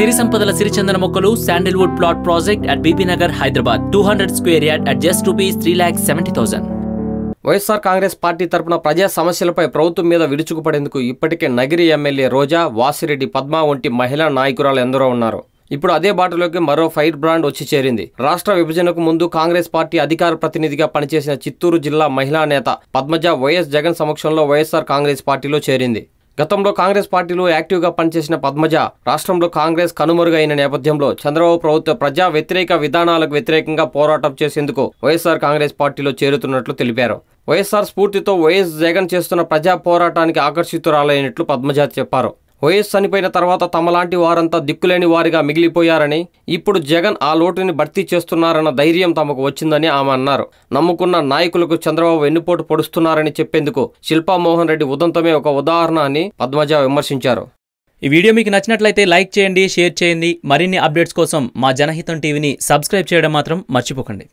సిరి సంపదల సిరిచందన మొక్కలు sandalwood plot project at Bibinagar Hyderabad two hundred square yard at just rupees three lakh seventy thousand YSR Congress party తరపున ప్రజా సమస్యలపై ప్రభుత్వం మీద విరుచుకుపడేందుకు ఇప్పటికే నగిరి ఎమ్మెల్యే రోజా వాసిరెడ్డి పద్మ వంటి మహిళా నాయకురాలు ఎందరో ఉన్నారు. ఇప్పుడు అదే బాటలోకి మరో ఫైర్ బ్రాండ్ వచ్చి చేరింది. రాష్ట్ర విభజనకు ముందు కాంగ్రెస్ పార్టీ అధికార ప్రతినిధిగా పనిచేసిన చిత్తూరు జిల్లా మహిళా నేత పద్మజ వైఎస్ జగన్ సమక్షంలో వైఎస్ఆర్ కాంగ్రెస్ పార్టీలో చేరింది. గతంలో కాంగ్రెస్ పార్టీలో యాక్టివ్గా పనిచేసిన పద్మజ రాష్ట్రంలో కాంగ్రెస్ కనుమరుగైన నేపథ్యంలో చంద్రబాబు ప్రభుత్వ ప్రజా వ్యతిరేక విధానాలకు వ్యతిరేకంగా పోరాటం చేసేందుకు వైఎస్ఆర్ కాంగ్రెస్ పార్టీలో చేరుతున్నట్లు తెలిపారు. వైఎస్ఆర్ స్ఫూర్తితో వైఎస్ జగన్ చేస్తున్న ప్రజా పోరాటానికి ఆకర్షితురాలైనట్లు పద్మజ చెప్పారు. వైఎస్ చనిపోయిన తర్వాత తమలాంటి వారంతా దిక్కులేని వారిగా మిగిలిపోయారని ఇప్పుడు జగన్ ఆ లోటుని భర్తీ చేస్తున్నారన్న ధైర్యం తమకు వచ్చిందని ఆమె అన్నారు. నమ్ముకున్న నాయకులకు చంద్రబాబు వెన్నుపోటు పొడుస్తున్నారని చెప్పేందుకు శిల్పా మోహన్ రెడ్డి ఉదంతమే ఒక ఉదాహరణ అని పద్మజ విమర్శించారు. ఈ వీడియో మీకు నచ్చినట్లయితే లైక్ చేయండి షేర్ చేయండి. మరిన్ని అప్డేట్స్ కోసం మా జనహితం టీవీని సబ్స్క్రైబ్ చేయడం మాత్రం మర్చిపోకండి.